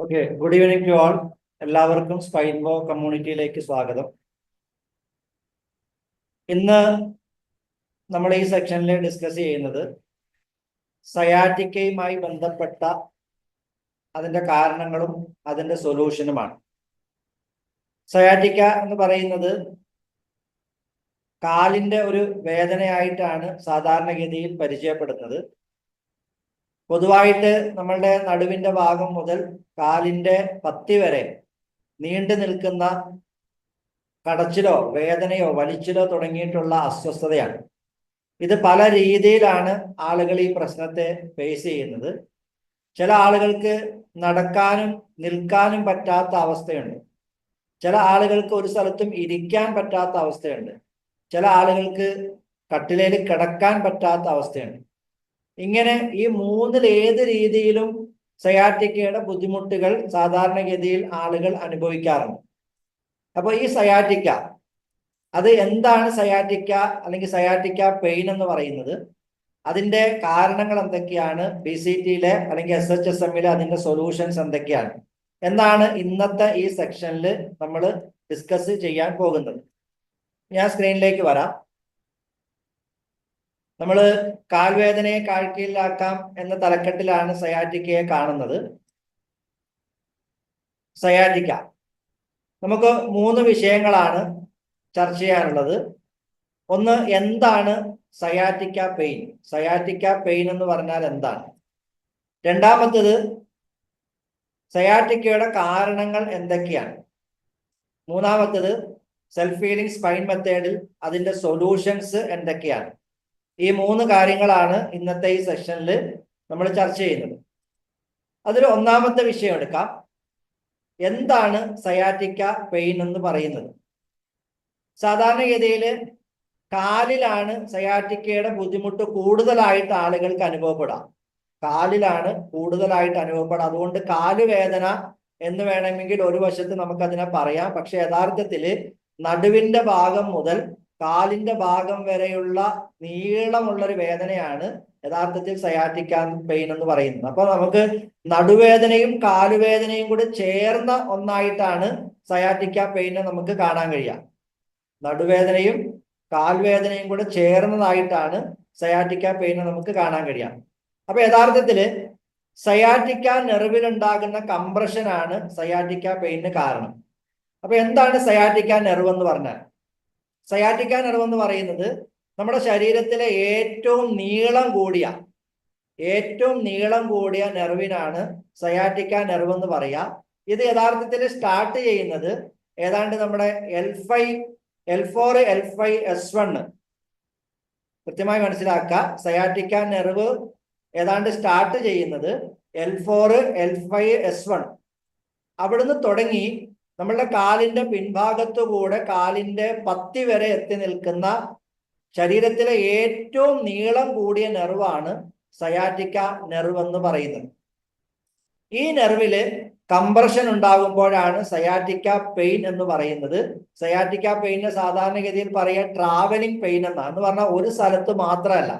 Okay good evening to all എല്ലാവർക്കും സ്പൈൻബോ കമ്മ്യൂണിറ്റിയിലേക്ക് സ്വാഗതം. ഇന്ന് നമ്മൾ ഈ സെക്ഷനിൽ ഡിസ്കസ് ചെയ്യുന്നത് സയാറ്റിക്കയുമായി ബന്ധപ്പെട്ട അതിന്റെ കാരണങ്ങളും അതിന്റെ സൊല്യൂഷനുമാണ് സയാറ്റിക്ക എന്ന് പറയുന്നത് കാലിന്റെ ഒരു വേദനയായിട്ടാണ് സാധാരണഗതിയിൽ പരിചയപ്പെടുന്നത്. പൊതുവായിട്ട് നമ്മളുടെ നടുവിന്റെ ഭാഗം മുതൽ കാലിന്റെ പത്തി വരെ നീണ്ടു നിൽക്കുന്ന കടച്ചിലോ വേദനയോ വലിച്ചിലോ തുടങ്ങിയിട്ടുള്ള അസ്വസ്ഥതയാണ്. ഇത് പല രീതിയിലാണ് ആളുകൾ ഈ പ്രശ്നത്തെ ഫേസ് ചെയ്യുന്നത്. ചില ആളുകൾക്ക് നടക്കാനും നിൽക്കാനും പറ്റാത്ത അവസ്ഥയുണ്ട്. ചില ആളുകൾക്ക് ഒരു സ്ഥലത്തും ഇരിക്കാൻ പറ്റാത്ത അവസ്ഥയുണ്ട്. ചില ആളുകൾക്ക് കട്ടിലേൽ കിടക്കാൻ പറ്റാത്ത അവസ്ഥയുണ്ട്. ഇങ്ങനെ ഈ മൂന്നിൽ ഏത് രീതിയിലും സയാറ്റിക്കയുടെ ബുദ്ധിമുട്ടുകൾ സാധാരണഗതിയിൽ ആളുകൾ അനുഭവിക്കാറുണ്ട്. അപ്പൊ ഈ സയാറ്റിക്ക അത് എന്താണ് സയാറ്റിക്ക അല്ലെങ്കിൽ സയാറ്റിക്ക പെയിൻ എന്ന് പറയുന്നത്? അതിന്റെ കാരണങ്ങൾ എന്തൊക്കെയാണ്? ബി സി ടിയിലെ അല്ലെങ്കിൽ എസ് എച്ച് എസ് എമ്മിലെ അതിന്റെ സൊല്യൂഷൻസ് എന്തൊക്കെയാണ്? എന്നാണ് ഇന്നത്തെ ഈ സെക്ഷനിൽ നമ്മൾ ഡിസ്കസ് ചെയ്യാൻ പോകുന്നത്. ഞാൻ സ്ക്രീനിലേക്ക് വരാം. നമ്മൾ കാൽവേദനയെ കാഴ്ചയിലാക്കാം എന്ന തലക്കെട്ടിലാണ് സയാറ്റിക്കയെ കാണുന്നത്. സയാറ്റിക്ക. നമുക്ക് മൂന്ന് വിഷയങ്ങളാണ് ചർച്ച ചെയ്യാനുള്ളത്. ഒന്ന് എന്താണ് സയാറ്റിക്ക പെയിൻ? സയാറ്റിക്ക പെയിൻ എന്ന് പറഞ്ഞാൽ എന്താണ്? രണ്ടാമത്തത് സയാറ്റിക്കയുടെ കാരണങ്ങൾ എന്തൊക്കെയാണ്? മൂന്നാമത്തത് സെൽഫ് ഹീലിംഗ് സ്പൈൻ മെത്തേഡിൽ അതിന്റെ സൊല്യൂഷൻസ് എന്തൊക്കെയാണ്? ഈ മൂന്ന് കാര്യങ്ങളാണ് ഇന്നത്തെ ഈ സെഷനിൽ നമ്മൾ ചർച്ച ചെയ്യുന്നത്. അതിൽ ഒന്നാമത്തെ വിഷയം എടുക്കാം. എന്താണ് സയാറ്റിക്ക പെയിൻ എന്ന് പറയുന്നത്? സാധാരണഗതിയിൽ കാലിലാണ് സയാറ്റിക്കയുടെ ബുദ്ധിമുട്ട് കൂടുതലായിട്ട് ആളുകൾക്ക് അനുഭവപ്പെടാം കാലിലാണ് കൂടുതലായിട്ട് അനുഭവപ്പെടാം അതുകൊണ്ട് കാലുവേദന എന്ന് വേണമെങ്കിൽ ഒരു വശത്ത് നമുക്കതിനെ പറയാം. പക്ഷെ യഥാർത്ഥത്തിൽ നടുവിന്റെ ഭാഗം മുതൽ കാലിന്റെ ഭാഗം വരെയുള്ള നീളമുള്ള ഒരു വേദനയാണ് യഥാർത്ഥത്തിൽ സയാറ്റിക്കാൻ പെയിൻ എന്ന് പറയുന്നത്. അപ്പൊ നമുക്ക് നടുവേദനയും കാലുവേദനയും കൂടി ചേർന്ന ഒന്നായിട്ടാണ് സയാറ്റിക്ക പെയിനെ നമുക്ക് കാണാൻ കഴിയുക. നടുവേദനയും കാൽവേദനയും കൂടെ ചേർന്നതായിട്ടാണ് സയാറ്റിക്ക പെയിനെ നമുക്ക് കാണാൻ കഴിയാം അപ്പൊ യഥാർത്ഥത്തിൽ സയാറ്റിക്ക നെറിവിലുണ്ടാകുന്ന കംപ്രഷനാണ് സയാറ്റിക്ക പെയിന് കാരണം. അപ്പൊ എന്താണ് സയാറ്റിക്ക നെർവ് എന്ന് പറഞ്ഞാൽ? സയാറ്റിക്ക നർവ് പറയുന്നത് നമ്മുടെ ശരീരത്തിലെ ഏറ്റവും നീളം കൂടിയ ഏറ്റവും നീളം കൂടിയ നെർവിനാണ് സയാറ്റിക്ക നെർവ് എന്ന് പറയാ. ഇത് യഥാർത്ഥത്തിൽ സ്റ്റാർട്ട് ചെയ്യുന്നത് ഏതാണ്ട് നമ്മുടെ L five L four L five S one കൃത്യമായി മനസ്സിലാക്കുക. സയാറ്റിക്ക നെർവ് ഏതാണ്ട് സ്റ്റാർട്ട് ചെയ്യുന്നത് L four L five S one അവിടുന്ന് തുടങ്ങി നമ്മളുടെ കാലിന്റെ പിൻഭാഗത്തു കൂടെ കാലിന്റെ പത്തി വരെ എത്തി നിൽക്കുന്ന ശരീരത്തിലെ ഏറ്റവും നീളം കൂടിയ നെർവാണ് സയാറ്റിക്ക നെർവ് എന്ന് പറയുന്നത്. ഈ നെർവിൽ കംപ്രഷൻ ഉണ്ടാകുമ്പോഴാണ് സയാറ്റിക്ക പെയിൻ എന്ന് പറയുന്നത്. സയാറ്റിക്ക പെയിന് സാധാരണഗതിയിൽ പറയുക ട്രാവലിംഗ് പെയിൻ എന്നാണ് എന്ന് പറഞ്ഞാൽ ഒരു സ്ഥലത്ത് മാത്രമല്ല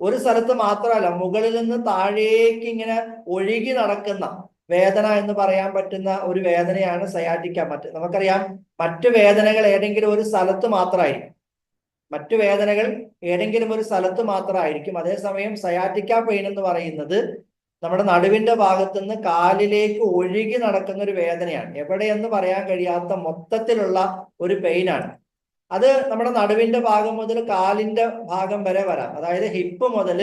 ഒരു സ്ഥലത്ത് മാത്രമല്ല മുകളിൽ നിന്ന് താഴേക്ക് ഇങ്ങനെ ഒഴുകി നടക്കുന്ന വേദന എന്ന് പറയാൻ പറ്റുന്ന ഒരു വേദനയാണ് സയാറ്റിക്ക മറ്റ്. നമുക്കറിയാം മറ്റു വേദനകൾ ഏതെങ്കിലും ഒരു സ്ഥലത്ത് മാത്രമായിരിക്കും. മറ്റു വേദനകൾ ഏതെങ്കിലും ഒരു സ്ഥലത്ത് മാത്രമായിരിക്കും. അതേസമയം സയാറ്റിക്ക പെയിൻ എന്ന് പറയുന്നത് നമ്മുടെ നടുവിന്റെ ഭാഗത്തു നിന്ന് കാലിലേക്ക് ഒഴുകി നടക്കുന്ന ഒരു വേദനയാണ്. എവിടെയെന്ന് പറയാൻ കഴിയാത്ത മൊത്തത്തിലുള്ള ഒരു പെയിനാണ് അത് നമ്മുടെ നടുവിന്റെ ഭാഗം മുതൽ കാലിന്റെ ഭാഗം വരെ വരാം. അതായത് ഹിപ്പ് മുതൽ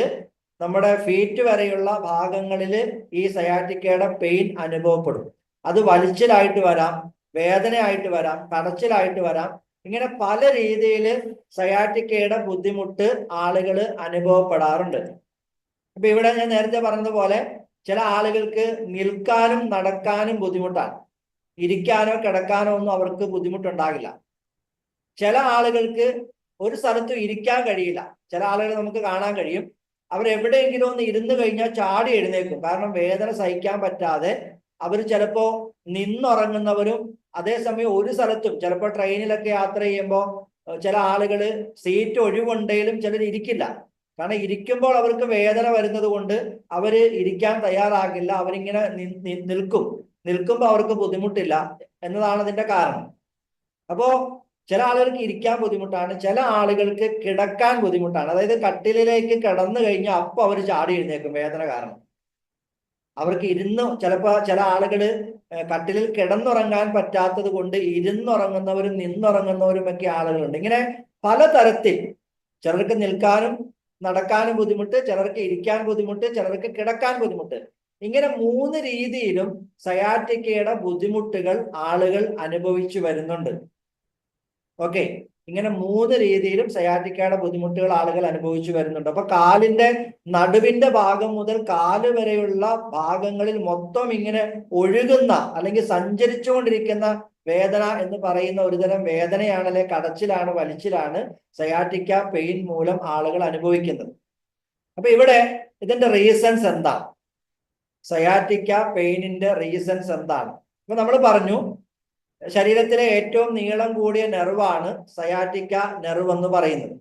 നമ്മുടെ ഫീറ്റ് വരെയുള്ള ഭാഗങ്ങളിൽ ഈ സയാറ്റിക്കയുടെ പെയിൻ അനുഭവപ്പെടും. അത് വലിച്ചിലായിട്ട് വരാം വേദനയായിട്ട് വരാം കടച്ചിലായിട്ട് വരാം. ഇങ്ങനെ പല രീതിയിൽ സയാറ്റിക്കയുടെ ബുദ്ധിമുട്ട് ആളുകൾ അനുഭവപ്പെടാറുണ്ട്. അപ്പൊ ഇവിടെ ഞാൻ നേരത്തെ പറഞ്ഞതുപോലെ ചില ആളുകൾക്ക് നിൽക്കാനും നടക്കാനും ബുദ്ധിമുട്ടാണ്. ഇരിക്കാനോ കിടക്കാനോ ഒന്നും അവർക്ക് ബുദ്ധിമുട്ടുണ്ടാകില്ല. ചില ആളുകൾക്ക് ഒരു സ്ഥലത്തും ഇരിക്കാൻ കഴിയില്ല. ചില ആളുകൾ നമുക്ക് കാണാൻ കഴിയും. അവർ എവിടെയെങ്കിലും ഒന്ന് ഇരുന്ന് കഴിഞ്ഞാൽ ചാടി എഴുന്നേക്കും കാരണം വേദന സഹിക്കാൻ പറ്റാതെ അവർ ചിലപ്പോ നിന്നുറങ്ങുന്നവരും അതേസമയം ഒരു സ്ഥലത്തും ചിലപ്പോൾ ട്രെയിനിലൊക്കെ യാത്ര ചെയ്യുമ്പോൾ ചില ആളുകൾ സീറ്റ് ഒഴിവുണ്ടെങ്കിലും ചിലർ ഇരിക്കില്ല. കാരണം ഇരിക്കുമ്പോൾ അവർക്ക് വേദന വരുന്നത് കൊണ്ട് അവർ ഇരിക്കാൻ തയ്യാറാകില്ല. അവരിങ്ങനെ നിൽക്കും. നിൽക്കുമ്പോൾ അവർക്ക് ബുദ്ധിമുട്ടില്ല എന്നതാണ് അതിന്റെ കാരണം. അപ്പോ ചില ആളുകൾക്ക് ഇരിക്കാൻ ബുദ്ധിമുട്ടാണ് ചില ആളുകൾക്ക് കിടക്കാൻ ബുദ്ധിമുട്ടാണ്. അതായത് കട്ടിലിലേക്ക് കിടന്നു കഴിഞ്ഞാൽ അപ്പൊ അവർ ചാടി എഴുന്നേക്കും വേദന കാരണം. അവർക്ക് ഇരുന്ന് ചിലപ്പോ ചില ആളുകൾ ഏഹ് കട്ടിലിൽ കിടന്നുറങ്ങാൻ പറ്റാത്തത് കൊണ്ട് ഇരുന്നുറങ്ങുന്നവരും നിന്നുറങ്ങുന്നവരും ഒക്കെ ആളുകളുണ്ട്. ഇങ്ങനെ പലതരത്തിൽ ചിലർക്ക് നിൽക്കാനും നടക്കാനും ബുദ്ധിമുട്ട് ചിലർക്ക് ഇരിക്കാൻ ബുദ്ധിമുട്ട് ചിലർക്ക് കിടക്കാൻ ബുദ്ധിമുട്ട്. ഇങ്ങനെ മൂന്ന് രീതിയിലും സയാറ്റിക്കയുടെ ബുദ്ധിമുട്ടുകൾ ആളുകൾ അനുഭവിച്ചു വരുന്നുണ്ട്. ഓക്കെ ഇങ്ങനെ മൂന്ന് രീതിയിലും സയാറ്റിക്കയുടെ ബുദ്ധിമുട്ടുകൾ ആളുകൾ അനുഭവിച്ചു വരുന്നുണ്ട്. അപ്പൊ കാലിന്റെ നടുവിന്റെ ഭാഗം മുതൽ കാൽ വരെയുള്ള ഭാഗങ്ങളിൽ മൊത്തം ഇങ്ങനെ ഒഴുകുന്ന അല്ലെങ്കിൽ സഞ്ചരിച്ചുകൊണ്ടിരിക്കുന്ന വേദന എന്ന് പറയുന്ന ഒരുതരം വേദനയാണ് അല്ലെ കടച്ചിലാണ് വലിച്ചിലാണ് സയാറ്റിക്ക പെയിൻ മൂലം ആളുകൾ അനുഭവിക്കുന്നത്. അപ്പൊ ഇവിടെ ഇതിന്റെ റീസൺസ് എന്താ സയാറ്റിക്ക പെയിനിന്റെ റീസൺസ് എന്താണ്? അപ്പൊ നമ്മൾ പറഞ്ഞു ശരീരത്തിലെ ഏറ്റവും നീളം കൂടിയ നെർവാണ് സയാറ്റിക്ക നെർവ് എന്ന് പറയുന്നത്.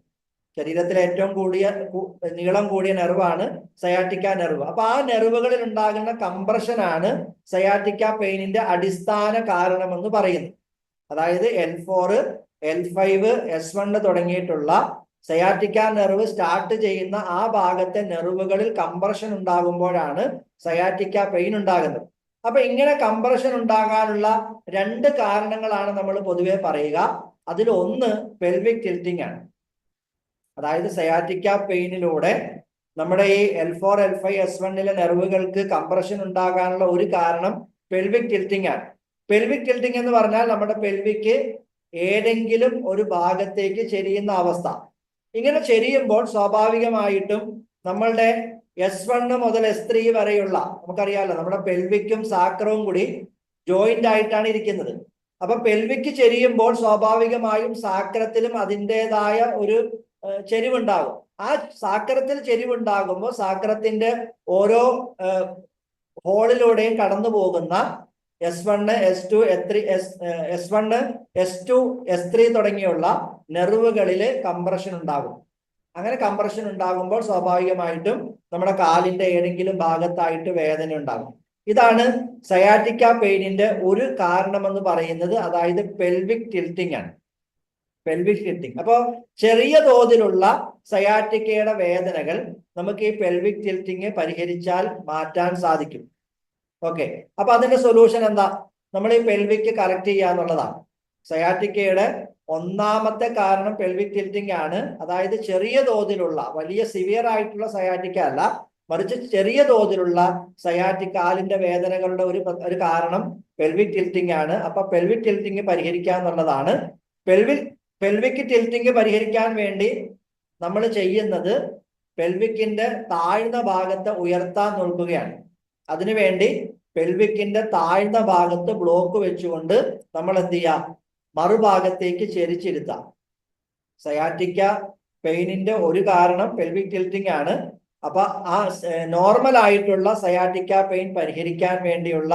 ശരീരത്തിലെ ഏറ്റവും കൂടിയ നീളം കൂടിയ നെർവാണ് സയാറ്റിക്ക നെർവ്. അപ്പൊ ആ നെർവുകളിൽ ഉണ്ടാകുന്ന കംപ്രഷനാണ് സയാറ്റിക്ക പെയിനിന്റെ അടിസ്ഥാന കാരണമെന്ന് പറയുന്നു അതായത് L four L five S one തുടങ്ങിയിട്ടുള്ള സയാറ്റിക്ക നെർവ് സ്റ്റാർട്ട് ചെയ്യുന്ന ആ ഭാഗത്തെ നെർവുകളിൽ കംപ്രഷൻ ഉണ്ടാകുമ്പോഴാണ് സയാറ്റിക്ക പെയിൻ ഉണ്ടാകുന്നത്. അപ്പൊ ഇങ്ങനെ കംപ്രഷൻ ഉണ്ടാകാനുള്ള രണ്ട് കാരണങ്ങളാണ് നമ്മൾ പൊതുവെ പറയുക. അതിൽ ഒന്ന് പെൽവിക് ടിൽറ്റിംഗ് ആണ്. അതായത് സയാറ്റിക്ക പെയിനിലൂടെ നമ്മുടെ ഈ L four L five S വണ്ണിലെ നെർവുകൾക്ക് കംപ്രഷൻ ഉണ്ടാകാനുള്ള ഒരു കാരണം പെൽവിക് ടിൽറ്റിംഗ് ആണ്. പെൽവിക് ടിൽറ്റിംഗ് എന്ന് പറഞ്ഞാൽ നമ്മുടെ പെൽവിക്ക് ഏതെങ്കിലും ഒരു ഭാഗത്തേക്ക് ചെരിയുന്ന അവസ്ഥ. ഇങ്ങനെ ചെരിയുമ്പോൾ സ്വാഭാവികമായിട്ടും നമ്മളുടെ എസ് വണ് മുതൽ എസ് ത്രീ വരെയുള്ള നമുക്കറിയാമല്ലോ നമ്മുടെ പെൽവിക്കും സാക്രവും കൂടി ജോയിന്റ് ആയിട്ടാണ് ഇരിക്കുന്നത്. അപ്പൊ പെൽവിക്ക് ചെരിയുമ്പോൾ സ്വാഭാവികമായും സാക്രത്തിലും അതിന്റെതായ ഒരു ചെരിവുണ്ടാകും. ആ സാക്രത്തിൽ ചെരിവുണ്ടാകുമ്പോൾ സാക്രത്തിന്റെ ഓരോ ഹോളിലൂടെയും കടന്നു പോകുന്ന S one S two S three S S one S two S three തുടങ്ങിയുള്ള നെർവുകളിൽ കംപ്രഷൻ ഉണ്ടാകും. അങ്ങനെ കംപ്രഷൻ ഉണ്ടാകുമ്പോൾ സ്വാഭാവികമായിട്ടും നമ്മുടെ കാലിന്റെ ഏതെങ്കിലും ഭാഗത്തായിട്ട് വേദന ഉണ്ടാകും. ഇതാണ് സയാറ്റിക്ക പെയിനിന്റെ ഒരു കാരണമെന്ന് പറയുന്നത്. അതായത് പെൽവിക് ടിൽറ്റിംഗ് ആണ്. പെൽവിക് ടിൽറ്റിംഗ് അപ്പോൾ ചെറിയ തോതിലുള്ള സയാറ്റിക്കയുടെ വേദനകൾ നമുക്ക് ഈ പെൽവിക് ടിൽറ്റിംഗ് പരിഹരിച്ചാൽ മാറ്റാൻ സാധിക്കും. ഓക്കെ അപ്പൊ അതിന്റെ സൊല്യൂഷൻ എന്താ? നമ്മൾ ഈ പെൽവിക്ക് കറക്റ്റ് ചെയ്യുക എന്നുള്ളതാണ്. സയാറ്റിക്കയുടെ ഒന്നാമത്തെ കാരണം പെൽവിക് ടിൽറ്റിംഗ് ആണ്. അതായത് ചെറിയ തോതിലുള്ള വലിയ സിവിയർ ആയിട്ടുള്ള സയാറ്റിക്ക അല്ല. മറിച്ച് ചെറിയ തോതിലുള്ള സയാറ്റിക് കാലിന്റെ വേദനകളുടെ ഒരു ഒരു കാരണം പെൽവിക് ടിൽറ്റിംഗ് ആണ്. അപ്പൊ പെൽവിക് ടിൽറ്റിംഗ് പരിഹരിക്കുക എന്നുള്ളതാണ്. പെൽവിക് പെൽവിക് ടിൽറ്റിംഗ് പരിഹരിക്കാൻ വേണ്ടി നമ്മൾ ചെയ്യുന്നത് പെൽവിക്കിന്റെ താഴ്ന്ന ഭാഗത്തെ ഉയർത്താൻ നോക്കുകയാണ്. അതിനുവേണ്ടി പെൽവിക്കിന്റെ താഴ്ന്ന ഭാഗത്ത് ബ്ലോക്ക് വെച്ചുകൊണ്ട് നമ്മൾ എന്ത് ചെയ്യാം മറുഭാഗത്തേക്ക് ചേരിച്ചിരുത്താം. സയാറ്റിക്ക പെയിനിന്റെ ഒരു കാരണം പെൽവിക് ടിൽറ്റിംഗ് ആണ്. അപ്പൊ ആ നോർമൽ ആയിട്ടുള്ള സയാറ്റിക്ക പെയിൻ പരിഹരിക്കാൻ വേണ്ടിയുള്ള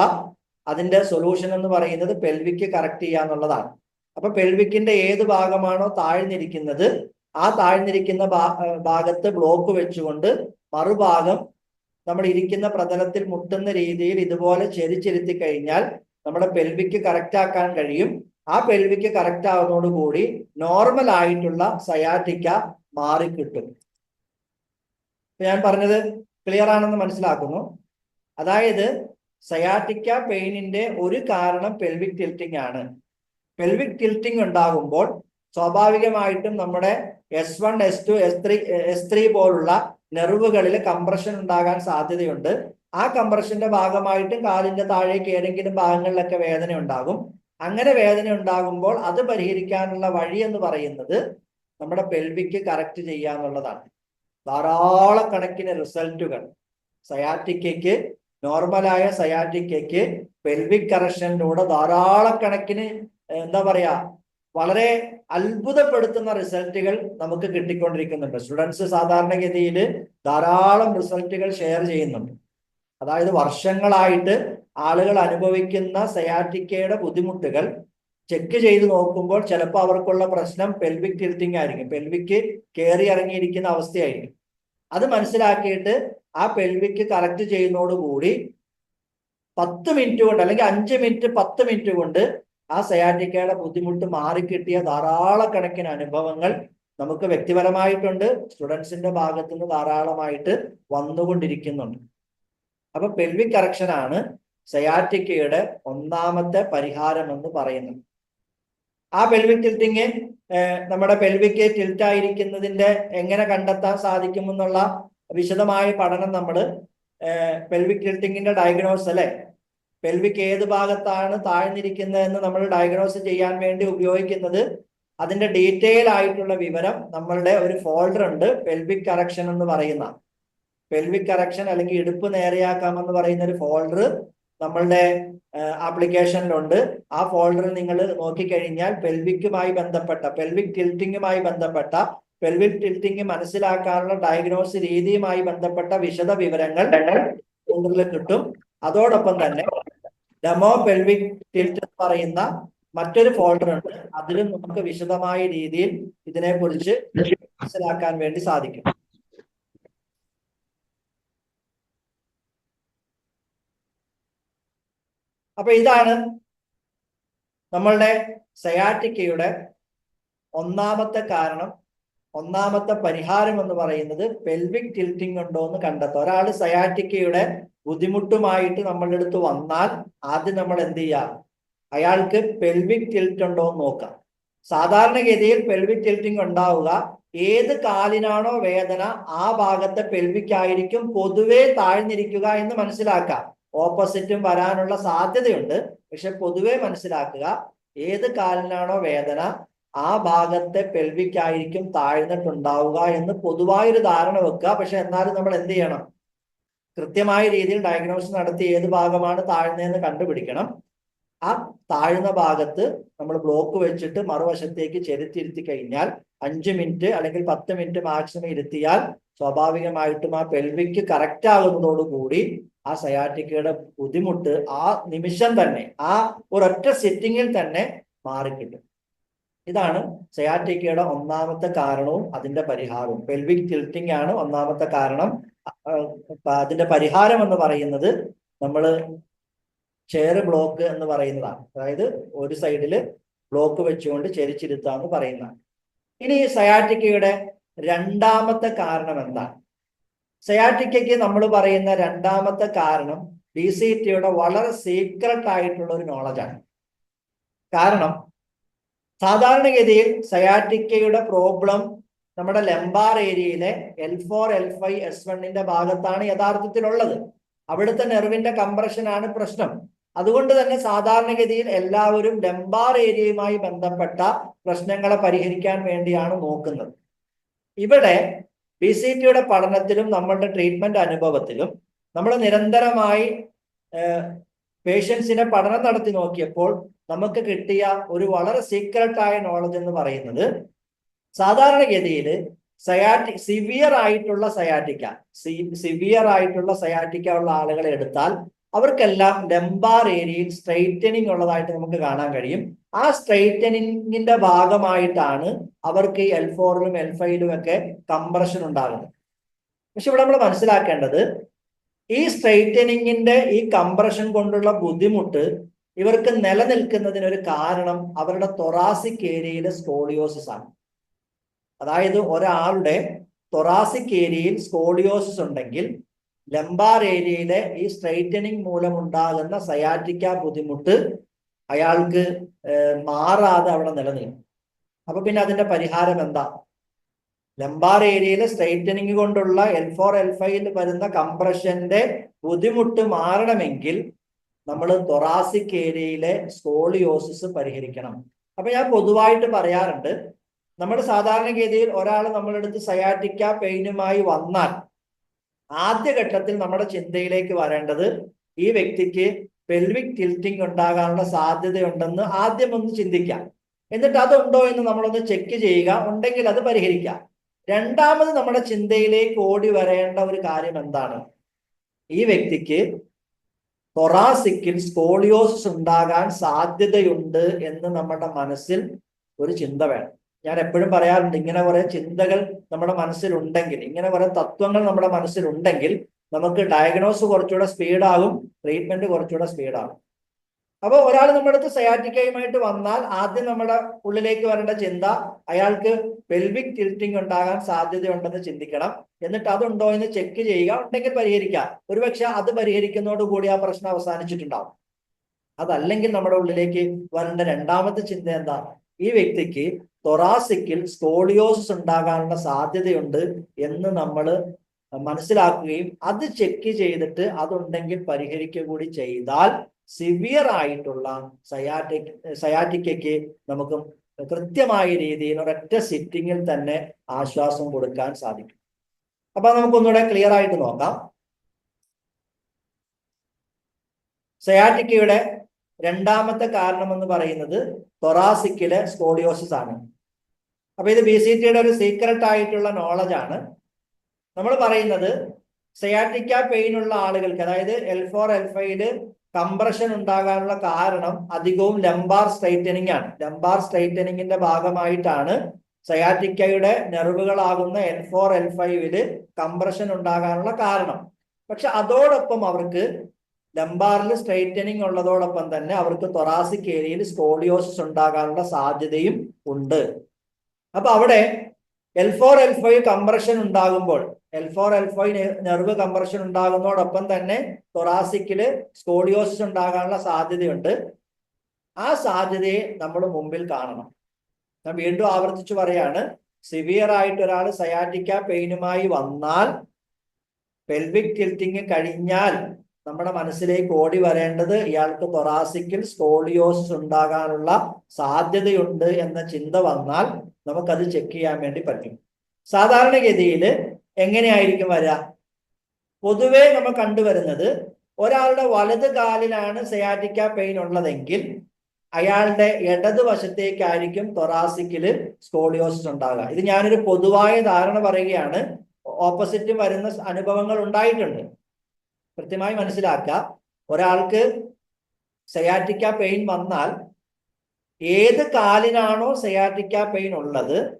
അതിന്റെ സൊല്യൂഷൻ എന്ന് പറയുന്നത് പെൽവിക്ക് കറക്റ്റ് ചെയ്യുക എന്നുള്ളതാണ് അപ്പൊ പെൽവിക്കിന്റെ ഏത് ഭാഗമാണോ താഴ്ന്നിരിക്കുന്നത് ആ താഴ്ന്നിരിക്കുന്ന ഭാഗത്ത് ബ്ലോക്ക് വെച്ചുകൊണ്ട് മറുഭാഗം നമ്മൾ ഇരിക്കുന്ന പ്രതലത്തിൽ മുട്ടുന്ന രീതിയിൽ ഇതുപോലെ ചെരിച്ചിരുത്തി കഴിഞ്ഞാൽ നമ്മുടെ പെൽവിക്ക് കറക്റ്റ് ആക്കാൻ കഴിയും. ആ പെൽവിക്ക് കറക്റ്റ് ആവുന്നതോടുകൂടി നോർമൽ ആയിട്ടുള്ള സയാറ്റിക്ക മാറിക്കിട്ടും ഞാൻ പറഞ്ഞത് ക്ലിയർ ആണെന്ന് മനസ്സിലാക്കുന്നു. അതായത് സയാറ്റിക്ക പെയിനിന്റെ ഒരു കാരണം പെൽവിക് ടിൽറ്റിംഗ് ആണ്. പെൽവിക് ടിൽറ്റിംഗ് ഉണ്ടാകുമ്പോൾ സ്വാഭാവികമായിട്ടും നമ്മുടെ S one S two S three S three പോലുള്ള നെർവുകളിൽ കംപ്രഷൻ ഉണ്ടാകാൻ സാധ്യതയുണ്ട്. ആ കംപ്രഷന്റെ ഭാഗമായിട്ടും കാലിന്റെ താഴേക്ക് ഏതെങ്കിലും ഭാഗങ്ങളിലൊക്കെ വേദന ഉണ്ടാകും. അങ്ങനെ വേദന ഉണ്ടാകുമ്പോൾ അത് പരിഹരിക്കാനുള്ള വഴി എന്ന് പറയുന്നത് നമ്മുടെ പെൽവിക്ക് കറക്റ്റ് ചെയ്യുക എന്നുള്ളതാണ് ധാരാളക്കണക്കിന് റിസൾട്ടുകൾ സയാറ്റിക്കയ്ക്ക് നോർമലായ സയാറ്റിക്കയ്ക്ക് പെൽവിക് കറക്ഷനിലൂടെ ധാരാളക്കണക്കിന് എന്താ പറയാ വളരെ അത്ഭുതപ്പെടുത്തുന്ന റിസൾട്ടുകൾ നമുക്ക് കിട്ടിക്കൊണ്ടിരിക്കുന്നുണ്ട്. സ്റ്റുഡൻസ് സാധാരണഗതിയിൽ ധാരാളം റിസൾട്ടുകൾ ഷെയർ ചെയ്യുന്നുണ്ട്. അതായത് വർഷങ്ങളായിട്ട് ആളുകൾ അനുഭവിക്കുന്ന സയാറ്റിക്കയുടെ ബുദ്ധിമുട്ടുകൾ ചെക്ക് ചെയ്ത് നോക്കുമ്പോൾ ചിലപ്പോൾ അവർക്കുള്ള പ്രശ്നം പെൽവിക് ടിൽറ്റിംഗ് ആയിരിക്കും. പെൽവിക്ക് കയറി ഇറങ്ങിയിരിക്കുന്ന അവസ്ഥയായിരിക്കും. അത് മനസ്സിലാക്കിയിട്ട് ആ പെൽവിക്ക് കറക്റ്റ് ചെയ്യുന്നതോടുകൂടി പത്ത് മിനിറ്റ് കൊണ്ട് അല്ലെങ്കിൽ അഞ്ച് മിനിറ്റ് പത്ത് മിനിറ്റ് കൊണ്ട് ആ സയാറ്റിക്കയുടെ ബുദ്ധിമുട്ട് മാറിക്കിട്ടിയ ധാരാളക്കണക്കിന് അനുഭവങ്ങൾ നമുക്ക് വ്യക്തിപരമായിട്ടുണ്ട്. സ്റ്റുഡൻസിന്റെ ഭാഗത്തുനിന്ന് ധാരാളമായിട്ട് വന്നുകൊണ്ടിരിക്കുന്നുണ്ട്. അപ്പൊ പെൽവിക് കറക്ഷനാണ് സയാറ്റിക്കയുടെ ഒന്നാമത്തെ പരിഹാരം എന്ന് പറയുന്നത് ആ പെൽവിക് ടിൽറ്റിങ് നമ്മുടെ പെൽവിക്ക് ടിൽറ്റ് ആയിരിക്കുന്നതിന്റെ എങ്ങനെ കണ്ടെത്താൻ സാധിക്കുമെന്നുള്ള വിശദമായ പഠനം നമ്മൾ പെൽവിക് ടിൽറ്റിങ്ങിന്റെ ഡയഗ്നോസ് അല്ലെ? പെൽവിക്ക് ഏത് ഭാഗത്താണ് താഴ്ന്നിരിക്കുന്നത് എന്ന് നമ്മൾ ഡയഗ്നോസ് ചെയ്യാൻ വേണ്ടി ഉപയോഗിക്കുന്നത്. അതിന്റെ ഡീറ്റെയിൽ ആയിട്ടുള്ള വിവരം നമ്മളുടെ ഒരു ഫോൾഡർ ഉണ്ട് പെൽവിക് കറക്ഷൻ എന്ന് പറയുന്ന. പെൽവിക് കറക്ഷൻ അല്ലെങ്കിൽ ഇടുപ്പ് നേരെയാക്കാം എന്ന് പറയുന്ന ഒരു ഫോൾഡർ നമ്മളുടെ ആപ്ലിക്കേഷനിലുണ്ട്. ആ ഫോൾഡറിൽ നിങ്ങൾ നോക്കിക്കഴിഞ്ഞാൽ പെൽവിക്കുമായി ബന്ധപ്പെട്ട പെൽവിക് ടിൽറ്റിങ്ങുമായി ബന്ധപ്പെട്ട പെൽവിക് ടിൽറ്റിങ് മനസ്സിലാക്കാനുള്ള ഡയഗ്നോസ് രീതിയുമായി ബന്ധപ്പെട്ട വിശദ വിവരങ്ങൾ ഫോൾഡറിൽ കിട്ടും. അതോടൊപ്പം തന്നെ ഡെമോ പെൽവിക് ടിൽറ്റ് എന്ന് പറയുന്ന മറ്റൊരു ഫോൾഡർ ഉണ്ട് അതിലും നമുക്ക് വിശദമായ രീതിയിൽ ഇതിനെക്കുറിച്ച് മനസ്സിലാക്കാൻ വേണ്ടി സാധിക്കും. അപ്പൊ ഇതാണ് നമ്മളുടെ സയാറ്റിക്കയുടെ ഒന്നാമത്തെ കാരണം ഒന്നാമത്തെ പരിഹാരം എന്ന് പറയുന്നത് പെൽവിക് ടിൽറ്റിംഗ് ഉണ്ടോ എന്ന് കണ്ടെത്തുക. ഒരാൾ സയാറ്റിക്കയുടെ ബുദ്ധിമുട്ടുമായിട്ട് നമ്മളുടെ അടുത്ത് വന്നാൽ ആദ്യം നമ്മൾ എന്ത് ചെയ്യാം അയാൾക്ക് പെൽവിക് ടിൽറ്റ് ഉണ്ടോ എന്ന് നോക്കാം സാധാരണഗതിയിൽ പെൽവിക് ടിൽറ്റിംഗ് ഉണ്ടാവുക. ഏത് കാലിനാണോ വേദന ആ ഭാഗത്തെ പെൽവിക് ആയിരിക്കും പൊതുവെ താഴ്ന്നിരിക്കുക എന്ന് മനസ്സിലാക്കാം ഓപ്പോസിറ്റും വരാനുള്ള സാധ്യതയുണ്ട്. പക്ഷെ പൊതുവെ മനസ്സിലാക്കുക ഏത് കാലിനാണോ വേദന ആ ഭാഗത്തെ പെൽവിക്കായിരിക്കും താഴ്ന്നിട്ടുണ്ടാവുക എന്ന് പൊതുവായൊരു ധാരണ വെക്കുക. പക്ഷെ എന്നാലും നമ്മൾ എന്ത് ചെയ്യണം? കൃത്യമായ രീതിയിൽ ഡയഗ്നോസിസ് നടത്തി ഏത് ഭാഗമാണ് താഴ്ന്നതെന്ന് കണ്ടുപിടിക്കണം. ആ താഴ്ന്ന ഭാഗത്ത് നമ്മൾ ബ്ലോക്ക് വെച്ചിട്ട് മറുവശത്തേക്ക് ചെരുത്തിരുത്തി കഴിഞ്ഞാൽ അഞ്ച് മിനിറ്റ് അല്ലെങ്കിൽ പത്ത് മിനിറ്റ് മാക്സിമം ഇരുത്തിയാൽ സ്വാഭാവികമായിട്ടും ആ പെൽവിക്ക് കറക്റ്റ് ആകുന്നതോടുകൂടി ആ സയാറ്റിക്കയുടെ ബുദ്ധിമുട്ട് ആ നിമിഷം തന്നെ ആ ഒരൊറ്റ സിറ്റിങ്ങിൽ തന്നെ മാറിക്കിട്ടും. ഇതാണ് സയാറ്റിക്കയുടെ ഒന്നാമത്തെ കാരണവും അതിന്റെ പരിഹാരവും. പെൽവിക് ടിൽറ്റിംഗ് ആണ് ഒന്നാമത്തെ കാരണം. അതിന്റെ പരിഹാരം എന്ന് പറയുന്നത് നമ്മൾ ചെയർ ബ്ലോക്ക് എന്ന് പറയുന്നതാണ്. അതായത് ഒരു സൈഡിൽ ബ്ലോക്ക് വെച്ചുകൊണ്ട് ചെരിച്ചിരുത്താന്ന് പറയുന്നതാണ്. ഇനി സയാറ്റിക്കയുടെ രണ്ടാമത്തെ കാരണം എന്താണ്? സയാറ്റിക്കയ്ക്ക് നമ്മൾ പറയുന്ന രണ്ടാമത്തെ കാരണം ഡി സി ടിയുടെ വളരെ സീക്രട്ട് ആയിട്ടുള്ള ഒരു നോളജാണ് കാരണം സാധാരണഗതിയിൽ സയാറ്റിക്കയുടെ പ്രോബ്ലം നമ്മുടെ ലംബാർ ഏരിയയിലെ L four L five S വണ്ണിന്റെ ഭാഗത്താണ് യഥാർത്ഥത്തിലുള്ളത്. അവിടുത്തെ നെർവിന്റെ കംപ്രഷനാണ് പ്രശ്നം. അതുകൊണ്ട് തന്നെ സാധാരണഗതിയിൽ എല്ലാവരും ലംബാർ ഏരിയയുമായി ബന്ധപ്പെട്ട പ്രശ്നങ്ങളെ പരിഹരിക്കാൻ വേണ്ടിയാണ് നോക്കുന്നത്. ഇവിടെ പി സി ടിയുടെ പഠനത്തിലും നമ്മളുടെ ട്രീറ്റ്മെന്റ് അനുഭവത്തിലും നമ്മൾ നിരന്തരമായി പേഷ്യൻസിനെ പഠനം നടത്തി നോക്കിയപ്പോൾ നമുക്ക് കിട്ടിയ ഒരു വളരെ സീക്രട്ടായ നോളജ് എന്ന് പറയുന്നത് സാധാരണഗതിയിൽ സയാറ്റി സിവിയർ ആയിട്ടുള്ള സയാറ്റിക്ക സിവിയർ ആയിട്ടുള്ള സയാറ്റിക്ക ഉള്ള ആളുകളെ എടുത്താൽ അവർക്കെല്ലാം ലംബാർ ഏരിയയിൽ സ്ട്രെയിറ്റനിങ് ഉള്ളതായിട്ട് നമുക്ക് കാണാൻ കഴിയും. ആ സ്ട്രെയിറ്റനിങ്ങിന്റെ ഭാഗമായിട്ടാണ് അവർക്ക് ഈ എൽ ഫോറിലും എൽ ഫൈവിലും ഒക്കെ കംപ്രഷൻ ഉണ്ടാകുന്നത്. പക്ഷെ ഇവിടെ നമ്മൾ മനസ്സിലാക്കേണ്ടത് ഈ സ്ട്രെയിറ്റനിങ്ങിന്റെ ഈ കംപ്രഷൻ കൊണ്ടുള്ള ബുദ്ധിമുട്ട് ഇവർക്ക് നിലനിൽക്കുന്നതിനൊരു കാരണം അവരുടെ തൊറാസിക് ഏരിയയിലെ സ്കോളിയോസിസ് ആണ്. അതായത് ഒരാളുടെ തൊറാസിക് ഏരിയയിൽ സ്കോളിയോസിസ് ഉണ്ടെങ്കിൽ ലംബാർ ഏരിയയിലെ ഈ സ്ട്രെയിറ്റനിങ് മൂലം ഉണ്ടാകുന്ന സയാറ്റിക്ക ബുദ്ധിമുട്ട് അയാൾക്ക് മാറാതെ അവിടെ നിലനിൽക്കും അപ്പൊ പിന്നെ അതിന്റെ പരിഹാരം എന്താ? ലംബാർ ഏരിയയിൽ സ്ട്രൈറ്റനിങ് കൊണ്ടുള്ള എൽ ഫോർ എൽ ഫൈവിൽ വരുന്ന കംപ്രഷന്റെ ബുദ്ധിമുട്ട് മാറണമെങ്കിൽ നമ്മൾ തൊറാസിക് ഏരിയയിലെ സ്കോളിയോസിസ് പരിഹരിക്കണം. അപ്പൊ ഞാൻ പൊതുവായിട്ട് പറയാറുണ്ട് നമ്മൾ സാധാരണഗതിയിൽ ഒരാൾ നമ്മളെടുത്ത് സയാറ്റിക്ക പെയിനുമായി വന്നാൽ ആദ്യഘട്ടത്തിൽ നമ്മുടെ ചിന്തയിലേക്ക് വരേണ്ടത് ഈ വ്യക്തിക്ക് പെൽവിക് ടിൽറ്റിംഗ് ഉണ്ടാകാനുള്ള സാധ്യതയുണ്ടെന്ന് ആദ്യം ഒന്ന് ചിന്തിക്കാം. എന്നിട്ട് അതുണ്ടോ എന്ന് നമ്മളൊന്ന് ചെക്ക് ചെയ്യുക. ഉണ്ടെങ്കിൽ അത് പരിഹരിക്കാം. രണ്ടാമത് നമ്മുടെ ചിന്തയിലേക്ക് ഓടി വരേണ്ട ഒരു കാര്യം എന്താണ്? ഈ വ്യക്തിക്ക് തൊറാസിക്കിൽ സ്കോളിയോസിസ് ഉണ്ടാകാൻ സാധ്യതയുണ്ട് എന്ന് നമ്മുടെ മനസ്സിൽ ഒരു ചിന്ത വേണം. ഞാൻ എപ്പോഴും പറയാറുണ്ട് ഇങ്ങനെ കുറെ ചിന്തകൾ നമ്മുടെ മനസ്സിലുണ്ടെങ്കിൽ ഇങ്ങനെ കുറെ തത്വങ്ങൾ നമ്മുടെ മനസ്സിലുണ്ടെങ്കിൽ നമുക്ക് ഡയഗ്നോസ് കുറച്ചുകൂടെ സ്പീഡാകും ട്രീറ്റ്മെന്റ് കുറച്ചുകൂടെ സ്പീഡാകും അപ്പോൾ ഒരാൾ നമ്മുടെ അടുത്ത് സയാറ്റിക്കയുമായിട്ട് വന്നാൽ ആദ്യം നമ്മുടെ ഉള്ളിലേക്ക് വരേണ്ട ചിന്ത അയാൾക്ക് പെൽവിക് ടിൽറ്റിംഗ് ഉണ്ടാകാൻ സാധ്യതയുണ്ടെന്ന് ചിന്തിക്കണം. എന്നിട്ട് അതുണ്ടോ എന്ന് ചെക്ക് ചെയ്യുക ഉണ്ടെങ്കിൽ പരിഹരിക്കാം. ഒരുപക്ഷെ അത് പരിഹരിക്കുന്നതോടുകൂടി ആ പ്രശ്നം അവസാനിച്ചിട്ടുണ്ടാവും. അതല്ലെങ്കിൽ നമ്മുടെ ഉള്ളിലേക്ക് വരേണ്ട രണ്ടാമത്തെ ചിന്ത എന്താ? ഈ വ്യക്തിക്ക് തൊറാസിക്കിൽ സ്കോളിയോസിസ് ഉണ്ടാകാനുള്ള സാധ്യതയുണ്ട് എന്ന് നമ്മൾ മനസ്സിലാക്കുകയും അത് ചെക്ക് ചെയ്തിട്ട് അതുണ്ടെങ്കിൽ പരിഹരിക്കുക കൂടി ചെയ്താൽ സിവിയർ ആയിട്ടുള്ള സയാറ്റിക് സയാറ്റിക്കയ്ക്ക് നമുക്ക് കൃത്യമായ രീതിയിൽ ഒരൊറ്റ സിറ്റിങ്ങിൽ തന്നെ ആശ്വാസം കൊടുക്കാൻ സാധിക്കും. അപ്പൊ നമുക്കൊന്നുകൂടെ ക്ലിയർ ആയിട്ട് നോക്കാം. സയാറ്റിക്കയുടെ രണ്ടാമത്തെ കാരണം എന്ന് പറയുന്നത് തൊറാസിക്കിലെ സ്കോളിയോസിസ് ആണ്. അപ്പൊ ഇത് ബി സി ടിയുടെ ഒരു സീക്രട്ട് ആയിട്ടുള്ള നോളജ് നമ്മൾ പറയുന്നത് സയാറ്റിക്ക പെയിൻ ഉള്ള ആളുകൾക്ക് അതായത് L four L five compression ഉണ്ടാകാനുള്ള കാരണം അധികവും ലംബാർ സ്ട്രൈറ്റനിങ് ആണ്. ലംബാർ സ്ട്രൈറ്റനിങ്ങിന്റെ ഭാഗമായിട്ടാണ് സയാറ്റിക്കയുടെ നെർവുകളാകുന്ന എൽ ഫോർ എൽ ഫൈവിൽ കംപ്രഷൻ ഉണ്ടാകാനുള്ള കാരണം. പക്ഷെ അതോടൊപ്പം അവർക്ക് ലംബാറിൽ സ്ട്രൈറ്റനിങ് ഉള്ളതോടൊപ്പം തന്നെ അവർക്ക് തൊറാസിക് ഏരിയയിൽ സ്കോളിയോസിസ് ഉണ്ടാകാനുള്ള സാധ്യതയും ഉണ്ട്. അപ്പൊ അവിടെ L four L five compression ഉണ്ടാകുമ്പോൾ L four L five nerve compression ഉണ്ടാകുന്നതോടൊപ്പം തന്നെ തൊറാസിക്കിൽ സ്കോളിയോസിസ് ഉണ്ടാകാനുള്ള സാധ്യതയുണ്ട്. ആ സാധ്യതയെ നമ്മൾ മുമ്പിൽ കാണണം. ഞാൻ വീണ്ടും ആവർത്തിച്ചു പറയാണ് സിവിയർ ആയിട്ട് ഒരാൾ സയാറ്റിക്ക പെയിനുമായി വന്നാൽ പെൽവിക് ടിൽറ്റിങ് കഴിഞ്ഞാൽ നമ്മുടെ മനസ്സിലേക്ക് ഓടി വരേണ്ടത് ഇയാൾക്ക് തൊറാസിക്കിൽ സ്കോളിയോസിസ് ഉണ്ടാകാനുള്ള സാധ്യതയുണ്ട് എന്ന ചിന്ത വന്നാൽ നമുക്കത് ചെക്ക് ചെയ്യാൻ വേണ്ടി പറ്റും. സാധാരണഗതിയിൽ എങ്ങനെയായിരിക്കും വരിക പൊതുവെ നമ്മൾ കണ്ടുവരുന്നത് ഒരാളുടെ വലത് കാലിലാണ് സയാറ്റിക്ക പെയിൻ ഉള്ളതെങ്കിൽ അയാളുടെ ഇടത് വശത്തേക്കായിരിക്കും തൊറാസിക്കിൽ സ്കോളിയോസിസ് ഉണ്ടാകുക ഇത് ഞാനൊരു പൊതുവായ ധാരണ പറയുകയാണ്. ഓപ്പോസിറ്റ് വരുന്ന അനുഭവങ്ങൾ ഉണ്ടായിട്ടുണ്ട്. കൃത്യമായി മനസ്സിലാക്കുക ഒരാൾക്ക് സയാറ്റിക്ക പെയിൻ വന്നാൽ ഏത് കാലിനാണോ സയാറ്റിക്ക പെയിൻ ഉള്ളത്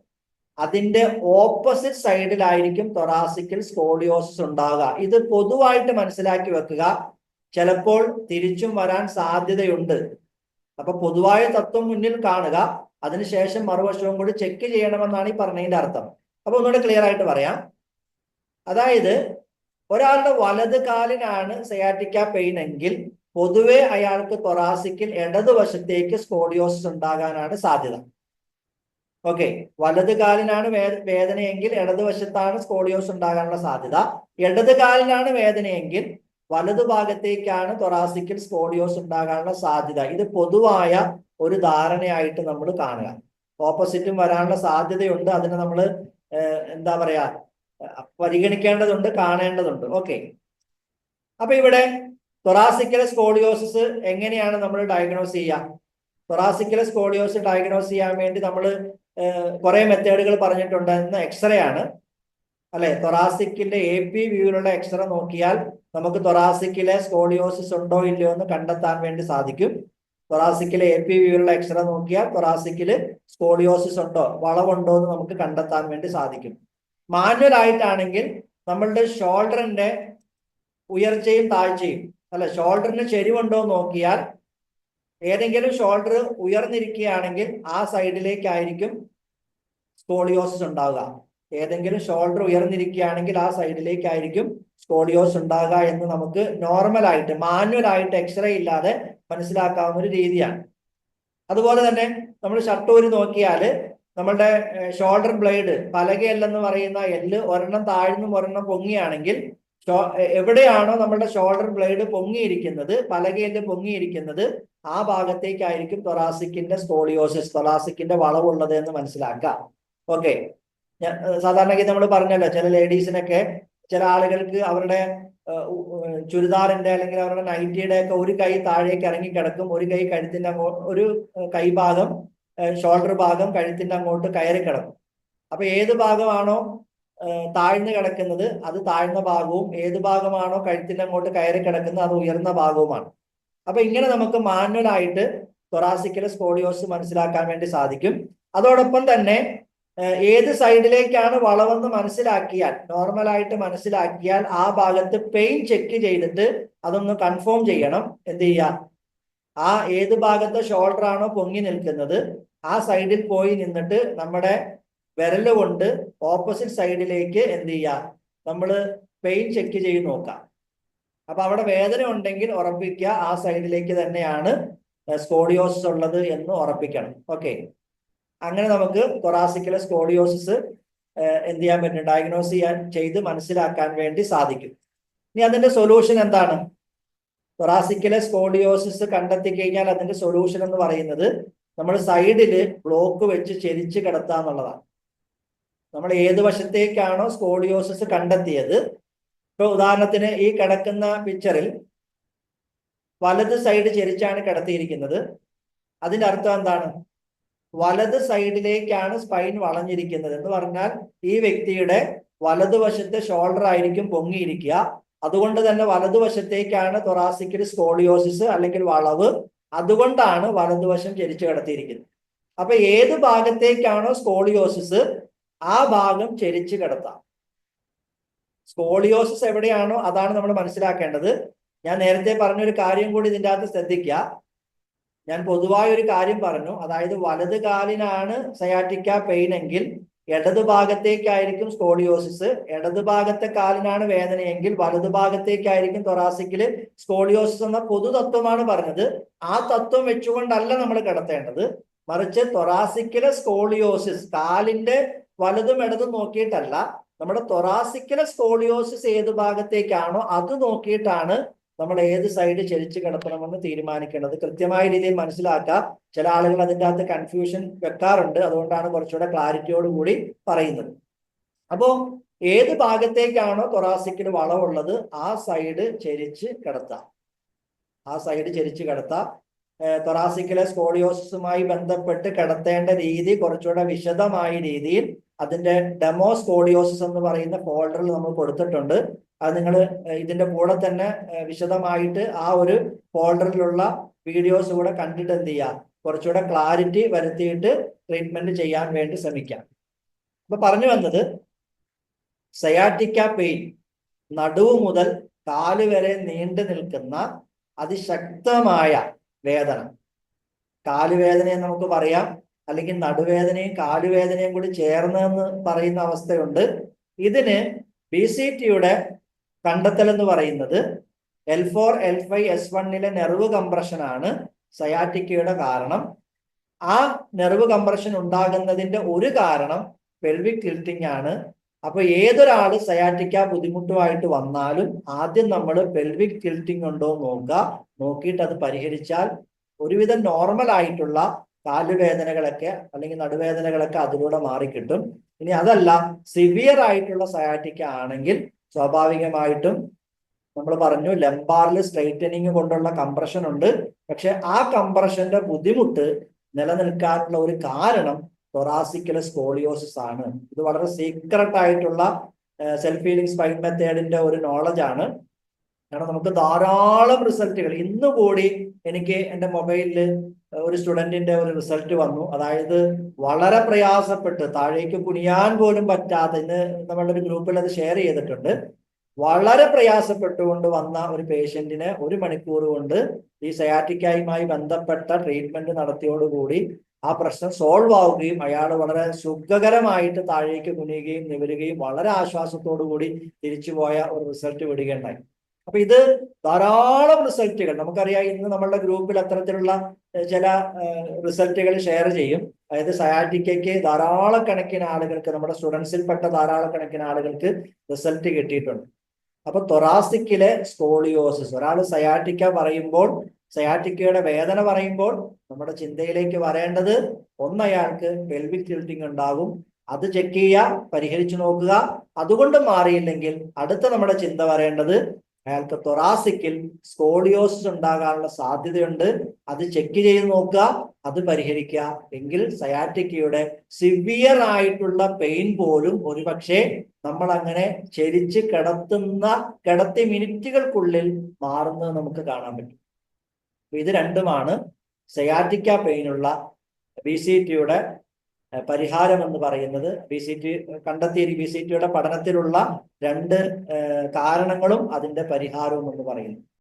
അതിന്റെ ഓപ്പോസിറ്റ് സൈഡിലായിരിക്കും തൊറാസിക്കൽ സ്കോളിയോസിസ് ഉണ്ടാകുക ഇത് പൊതുവായിട്ട് മനസ്സിലാക്കി വെക്കുക. ചിലപ്പോൾ തിരിച്ചും വരാൻ സാധ്യതയുണ്ട്. അപ്പൊ പൊതുവായ തത്വം മുന്നിൽ കാണുക. അതിനുശേഷം മറുവശവും കൂടി ചെക്ക് ചെയ്യണമെന്നാണ് ഈ പറഞ്ഞതിന്റെ അർത്ഥം. അപ്പൊ ഒന്നുകൂടെ ക്ലിയർ ആയിട്ട് പറയാം. അതായത് ഒരാളുടെ വലത് കാലിനാണ് സയാറ്റിക്ക പെയിൻ എങ്കിൽ പൊതുവെ അയാൾക്ക് തൊറാസിക്കിൽ ഇടതുവശത്തേക്ക് സ്കോഡിയോസിസ് ഉണ്ടാകാനാണ് സാധ്യത. ഓക്കെ വലത് കാലിനാണ് വേദനയെങ്കിൽ ഇടതുവശത്താണ് സ്കോളിയോസ് ഉണ്ടാകാനുള്ള സാധ്യത. ഇടത് കാലിനാണ് വേദനയെങ്കിൽ വലതു ഭാഗത്തേക്കാണ് തൊറാസിക്കിൽ സ്കോളിയോസ് ഉണ്ടാകാനുള്ള സാധ്യത. ഇത് പൊതുവായ ഒരു ധാരണയായിട്ട് നമ്മൾ കാണുക. ഓപ്പോസിറ്റും വരാനുള്ള സാധ്യതയുണ്ട്. അതിന് നമ്മൾ എന്താ പറയാ പരിഗണിക്കേണ്ടതുണ്ട് കാണേണ്ടതുണ്ട്. ഓക്കെ അപ്പൊ ഇവിടെ തൊറാസിക്കൽ സ്കോളിയോസിസ് എങ്ങനെയാണ് നമ്മൾ ഡയഗ്നോസ് ചെയ്യുക? തൊറാസിക്കൽ സ്കോളിയോസ് ഡയഗ്നോസ് ചെയ്യാൻ വേണ്ടി നമ്മൾ കുറെ മെത്തേഡുകൾ പറഞ്ഞിട്ടുണ്ട്. എന്ന് എക്സ്റേ ആണ്. അല്ലെ? തൊറാസിക്കിന്റെ എ പി വ്യൂവിലുള്ള എക്സ്റേ നോക്കിയാൽ നമുക്ക് തൊറാസിക്കിലെ സ്കോളിയോസിസ് ഉണ്ടോ ഇല്ലയോ എന്ന് കണ്ടെത്താൻ വേണ്ടി സാധിക്കും. തൊറാസിക്കിലെ എ പി വ്യൂവിലുള്ള എക്സ്റേ നോക്കിയാൽ തൊറാസിക്കിൽ സ്കോളിയോസിസ് ഉണ്ടോ വളവുണ്ടോ എന്ന് നമുക്ക് കണ്ടെത്താൻ വേണ്ടി സാധിക്കും. മാനുവൽ ആയിട്ടാണെങ്കിൽ നമ്മളുടെ ഷോൾഡറിന്റെ ഉയർച്ചയും താഴ്ചയും അല്ല ഷോൾഡറിന് ചെരിവുണ്ടോ നോക്കിയാൽ ഏതെങ്കിലും ഷോൾഡർ ഉയർന്നിരിക്കുകയാണെങ്കിൽ ആ സൈഡിലേക്കായിരിക്കും സ്കോളിയോസിസ് ഉണ്ടാവുക. ഏതെങ്കിലും ഷോൾഡർ ഉയർന്നിരിക്കുകയാണെങ്കിൽ ആ സൈഡിലേക്കായിരിക്കും സ്കോളിയോസ് ഉണ്ടാകുക എന്ന് നമുക്ക് നോർമൽ ആയിട്ട് മാനുവൽ ആയിട്ട് എക്സ്റേ ഇല്ലാതെ മനസ്സിലാക്കാവുന്ന ഒരു രീതിയാണ്. അതുപോലെ തന്നെ നമ്മൾ ഷർട്ടൂര് നോക്കിയാൽ നമ്മളുടെ ഷോൾഡർ ബ്ലേഡ് പലകയല്ലെന്ന് പറയുന്ന എല്ല് ഒരെണ്ണം താഴ്ന്നും ഒരെണ്ണം പൊങ്ങിയാണെങ്കിൽ എവിടെയാണോ നമ്മുടെ ഷോൾഡർ ബ്ലേഡ് പൊങ്ങിയിരിക്കുന്നത് പലകയല്ല് പൊങ്ങിയിരിക്കുന്നത് ആ ഭാഗത്തേക്കായിരിക്കും തൊറാസിക്കിന്റെ സ്കോളിയോസിസ് തൊറാസിക്കിന്റെ വളവുള്ളത് എന്ന് മനസ്സിലാക്കാം ഓക്കെ സാധാരണഗതി നമ്മൾ പറഞ്ഞല്ലോ ചില ലേഡീസിനൊക്കെ ചില ആളുകൾക്ക് അവരുടെ ചുരിദാറിന്റെ അല്ലെങ്കിൽ അവരുടെ നൈറ്റിയുടെ ഒക്കെ ഒരു കൈ താഴേക്ക് ഇറങ്ങി കിടക്കും ഒരു കൈ കഴുത്തിന്റെ ഒരു കൈഭാഗം ഷോൾഡർ ഭാഗം കഴുത്തിന്റെ അങ്ങോട്ട് കയറി കിടക്കും. അപ്പൊ ഏത് ഭാഗമാണോ താഴ്ന്നു കിടക്കുന്നത് അത് താഴ്ന്ന ഭാഗവും ഏത് ഭാഗമാണോ കഴുത്തിന്റെ അങ്ങോട്ട് കയറി കിടക്കുന്നത് അത് ഉയർന്ന ഭാഗവുമാണ്. അപ്പൊ ഇങ്ങനെ നമുക്ക് മാനുവൽ ആയിട്ട് തൊറാസിക്കൽ സ്കോളിയോസ് മനസ്സിലാക്കാൻ വേണ്ടി സാധിക്കും. അതോടൊപ്പം തന്നെ ഏത് സൈഡിലേക്കാണ് വളവെന്ന് മനസ്സിലാക്കിയാൽ നോർമലായിട്ട് മനസ്സിലാക്കിയാൽ ആ ഭാഗത്ത് പെയിൻ ചെക്ക് ചെയ്തിട്ട് അതൊന്ന് കൺഫേം ചെയ്യണം. എന്ത് ചെയ്യുക? ആ ഏത് ഭാഗത്തെ ഷോൾഡർ ആണോ പൊങ്ങി നിൽക്കുന്നത് ആ സൈഡിൽ പോയി നിന്നിട്ട് നമ്മുടെ വിരൽ കൊണ്ട് ഓപ്പോസിറ്റ് സൈഡിലേക്ക് എന്ത് ചെയ്യുക? നമ്മൾ പെയിൻ ചെക്ക് ചെയ്ത് നോക്കാം. അപ്പൊ അവിടെ വേദന ഉണ്ടെങ്കിൽ ഉറപ്പിക്കുക. ആ സൈഡിലേക്ക് തന്നെയാണ് സ്കോഡിയോസിസ് ഉള്ളത് എന്ന് ഉറപ്പിക്കണം. ഓക്കെ. അങ്ങനെ നമുക്ക് കൊറാസിക്കലെ സ്കോഡിയോസിസ് എന്ത് ചെയ്യാൻ പറ്റും? ഡയഗ്നോസ് ചെയ്യാൻ ചെയ്ത് മനസ്സിലാക്കാൻ വേണ്ടി സാധിക്കും. ഇനി അതിന്റെ സൊല്യൂഷൻ എന്താണ്? കൊറാസിക്കലെ സ്കോഡിയോസിസ് കണ്ടെത്തി കഴിഞ്ഞാൽ അതിന്റെ സൊല്യൂഷൻ എന്ന് പറയുന്നത് നമ്മൾ സൈഡിൽ ബ്ലോക്ക് വെച്ച് ചെരിച്ച് കിടത്തുക എന്നുള്ളതാണ് നമ്മൾ ഏത് വശത്തേക്കാണോ സ്കോളിയോസിസ് കണ്ടെത്തിയത്? ഇപ്പൊ ഉദാഹരണത്തിന് ഈ കിടക്കുന്ന പിക്ചറിൽ വലത് സൈഡ് ചെരിച്ചാണ് കിടത്തിയിരിക്കുന്നത്. അതിന്റെ അർത്ഥം എന്താണ്? വലത് സൈഡിലേക്കാണ് സ്പൈൻ വളഞ്ഞിരിക്കുന്നത് എന്ന് പറഞ്ഞാൽ ഈ വ്യക്തിയുടെ വലതുവശത്തെ ഷോൾഡർ ആയിരിക്കും പൊങ്ങിയിരിക്കുക. അതുകൊണ്ട് തന്നെ വലതുവശത്തേക്കാണ് തൊറാസിക്കൽ സ്കോളിയോസിസ് അല്ലെങ്കിൽ വളവ് അതുകൊണ്ടാണ് വലതുവശം ചരിച്ചു കിടത്തിയിരിക്കുന്നത്. അപ്പൊ ഏത് ഭാഗത്തേക്കാണോ സ്കോളിയോസിസ് ആ ഭാഗം ചെരിച്ചു കിടത്താം. സ്കോളിയോസിസ് എവിടെയാണോ അതാണ് നമ്മൾ മനസ്സിലാക്കേണ്ടത്. ഞാൻ നേരത്തെ പറഞ്ഞൊരു കാര്യം കൂടി ഇതിന്റെ അകത്ത് ശ്രദ്ധിക്കുക. ഞാൻ പൊതുവായ ഒരു കാര്യം പറഞ്ഞു. അതായത് വലത് കാലിനാണ് സയാറ്റിക്ക പെയിൻ എങ്കിൽ ഇടത് ഭാഗത്തേക്കായിരിക്കും സ്കോളിയോസിസ്. ഇടത് ഭാഗത്തെ കാലിനാണ് വേദനയെങ്കിൽ വലതു ഭാഗത്തേക്കായിരിക്കും തൊറാസിക്കിൽ സ്കോളിയോസിസ് എന്ന പൊതു തത്വമാണ് പറഞ്ഞത്. ആ തത്വം വെച്ചുകൊണ്ടല്ല നമ്മൾ കിടത്തേണ്ടത്. മറിച്ച് തൊറാസിക്കിലെ സ്കോളിയോസിസ് കാലിന്റെ വലതും ഇടതും നോക്കിയിട്ടല്ല നമ്മുടെ തൊറാസിക്കിലെ സ്കോളിയോസിസ് ഏത് ഭാഗത്തേക്കാണോ അത് നോക്കിയിട്ടാണ് നമ്മൾ ഏത് സൈഡ് ചലിച്ചു കിടത്തണമെന്ന് തീരുമാനിക്കേണ്ടത്. കൃത്യമായ രീതിയിൽ മനസ്സിലാക്കാം. ചില ആളുകൾ അതിന്റെ അകത്ത് കൺഫ്യൂഷൻ വെക്കാറുണ്ട്. അതുകൊണ്ടാണ് കുറച്ചുകൂടെ ക്ലാരിറ്റിയോട് കൂടി പറയുന്നത്. അപ്പോ ഏത് ഭാഗത്തേക്കാണോ തൊറാസിക്കിന് വളവുള്ളത് ആ സൈഡ് ചരിച്ച് കിടത്താം. ആ സൈഡ് ചരിച്ച് കിടത്താം. തൊറാസിക്കിലെ സ്കോളിയോസിസുമായി ബന്ധപ്പെട്ട് കിടത്തേണ്ട രീതി കുറച്ചുകൂടെ വിശദമായ രീതിയിൽ അതിന്റെ ഡെമോസ് സ്കോളിയോസിസ് എന്ന് പറയുന്ന ഫോൾഡറിൽ നമ്മൾ കൊടുത്തിട്ടുണ്ട്. അത് നിങ്ങൾ ഇതിന്റെ കൂടെ തന്നെ വിശദമായിട്ട് ആ ഒരു ഫോൾഡറിലുള്ള വീഡിയോസ് കൂടെ കണ്ടിട്ട് എന്ത് ചെയ്യാം? കുറച്ചുകൂടെ ക്ലാരിറ്റി വരുത്തിയിട്ട് ട്രീറ്റ്മെന്റ് ചെയ്യാൻ വേണ്ടി ശ്രമിക്കാം. അപ്പൊ പറഞ്ഞു വന്നത് സയാറ്റിക്ക പെയിൻ നടുവ് മുതൽ കാൽ വരെ നീണ്ടു നിൽക്കുന്ന അതിശക്തമായ വേദന. കാലുവേദനയെ നമുക്ക് പറയാം. അല്ലെങ്കിൽ നടുവേദനയും കാലുവേദനയും കൂടി ചേർന്നെന്ന് പറയുന്ന അവസ്ഥയുണ്ട്. ഇതിന് ബി സി ടിയുടെ കണ്ടെത്തൽ എന്ന് പറയുന്നത് L four L five S വണ്ണിലെ നെർവ് കംപ്രഷൻ ആണ് സയാറ്റിക്കയുടെ കാരണം. ആ നെർവ് കംപ്രഷൻ ഉണ്ടാകുന്നതിന്റെ ഒരു കാരണം പെൽവിക് ടിൽറ്റിംഗ് ആണ്. അപ്പൊ ഏതൊരാൾ സയാറ്റിക്ക ബുദ്ധിമുട്ടുമായിട്ട് വന്നാലും ആദ്യം നമ്മൾ പെൽവിക് ടിൽറ്റിംഗ് ഉണ്ടോ നോക്കുക. നോക്കിയിട്ട് അത് പരിഹരിച്ചാൽ ഒരുവിധം നോർമൽ ആയിട്ടുള്ള കാലുവേദനകളൊക്കെ അല്ലെങ്കിൽ നടുവേദനകളൊക്കെ അതിലൂടെ മാറിക്കിട്ടും. ഇനി അതല്ല സിവിയർ ആയിട്ടുള്ള സയാറ്റിക്ക ആണെങ്കിൽ സ്വാഭാവികമായിട്ടും നമ്മൾ പറഞ്ഞു ലംബാറിൽ സ്ട്രൈറ്റനിങ് കൊണ്ടുള്ള കംപ്രഷൻ ഉണ്ട്. പക്ഷെ ആ കംപ്രഷന്റെ ബുദ്ധിമുട്ട് നിലനിൽക്കാനുള്ള ഒരു കാരണം തൊറാസിക്കൽ സ്കോളിയോസിസ് ആണ്. ഇത് വളരെ സീക്രട്ട് ആയിട്ടുള്ള സെൽഫ് ഹീലിംഗ് സ്പൈൻ മെത്തേഡിന്റെ ഒരു നോളജ് ആണ്. കാരണം നമുക്ക് ധാരാളം റിസൾട്ടുകൾ. ഇന്ന് കൂടി എനിക്ക് എന്റെ മൊബൈലിൽ ഒരു സ്റ്റുഡന്റിന്റെ ഒരു റിസൾട്ട് വന്നു. അതായത് വളരെ പ്രയാസപ്പെട്ട് താഴേക്ക് കുനിയാൻ പോലും പറ്റാതെ ഇന്ന് നമ്മളുടെ ഒരു ഗ്രൂപ്പിൽ അത് ഷെയർ ചെയ്തിട്ടുണ്ട്. വളരെ പ്രയാസപ്പെട്ടുകൊണ്ട് വന്ന ഒരു പേഷ്യന്റിന് ഒരു മണിക്കൂർ കൊണ്ട് ഈ സയാറ്റിക്കായുമായി ബന്ധപ്പെട്ട ട്രീറ്റ്മെന്റ് നടത്തിയോടുകൂടി ആ പ്രശ്നം സോൾവ് ആവുകയും അയാൾ വളരെ സുഖകരമായിട്ട് താഴേക്ക് കുനിയുകയും നിവരുകയും വളരെ ആശ്വാസത്തോടു കൂടി തിരിച്ചുപോയ ഒരു റിസൾട്ട് വിടുകയുണ്ടായി. അപ്പൊ ഇത് ധാരാളം റിസൾട്ടുകൾ. നമുക്കറിയാം ഇന്ന് നമ്മളുടെ ഗ്രൂപ്പിൽ അത്തരത്തിലുള്ള ചില റിസൾട്ടുകൾ ഷെയർ ചെയ്യും. അതായത് സയാറ്റിക്കയ്ക്ക് ധാരാളക്കണക്കിന് ആളുകൾക്ക് നമ്മുടെ സ്റ്റുഡൻസിൽപ്പെട്ട ധാരാളക്കണക്കിന് ആളുകൾക്ക് റിസൾട്ട് കിട്ടിയിട്ടുണ്ട്. അപ്പൊ തൊറാസിക്കിലെ സ്കോളിയോസിസ് ഒരാൾ സയാറ്റിക്ക പറയുമ്പോൾ സയാറ്റിക്കയുടെ വേദന പറയുമ്പോൾ നമ്മുടെ ചിന്തയിലേക്ക് വരേണ്ടത് ഒന്നയാൾക്ക് പെൽവിക് ടിൽറ്റിംഗ് ഉണ്ടാകും. അത് ചെക്ക് ചെയ്യുക പരിഹരിച്ചു നോക്കുക. അതുകൊണ്ട് മാറിയില്ലെങ്കിൽ അടുത്ത നമ്മുടെ ചിന്ത വരേണ്ടത് അയാൾക്ക് തൊറാസിക്കിൽ സ്കോളിയോസിസ് ഉണ്ടാകാനുള്ള സാധ്യതയുണ്ട്. അത് ചെക്ക് ചെയ്ത് നോക്കുക അത് പരിഹരിക്കുക. എങ്കിൽ സയാറ്റിക്കയുടെ സിവിയർ ആയിട്ടുള്ള പെയിൻ പോലും ഒരുപക്ഷെ നമ്മൾ അങ്ങനെ ചരിച്ച് കിടത്തുന്ന കിടത്തി മിനിറ്റുകൾക്കുള്ളിൽ മാറുന്നത് നമുക്ക് കാണാൻ പറ്റും. ഇത് രണ്ടുമാണ്. സയാറ്റിക്ക പെയിനുള്ള ബി സി ടിയുടെ പരിഹാരം എന്ന് പറയുന്നത് ബി സി ടി കണ്ടെത്തിയ ബി സി ടിയുടെ പഠനത്തിലുള്ള രണ്ട് കാരണങ്ങളും അതിന്റെ പരിഹാരവും എന്ന് പറയുന്നു.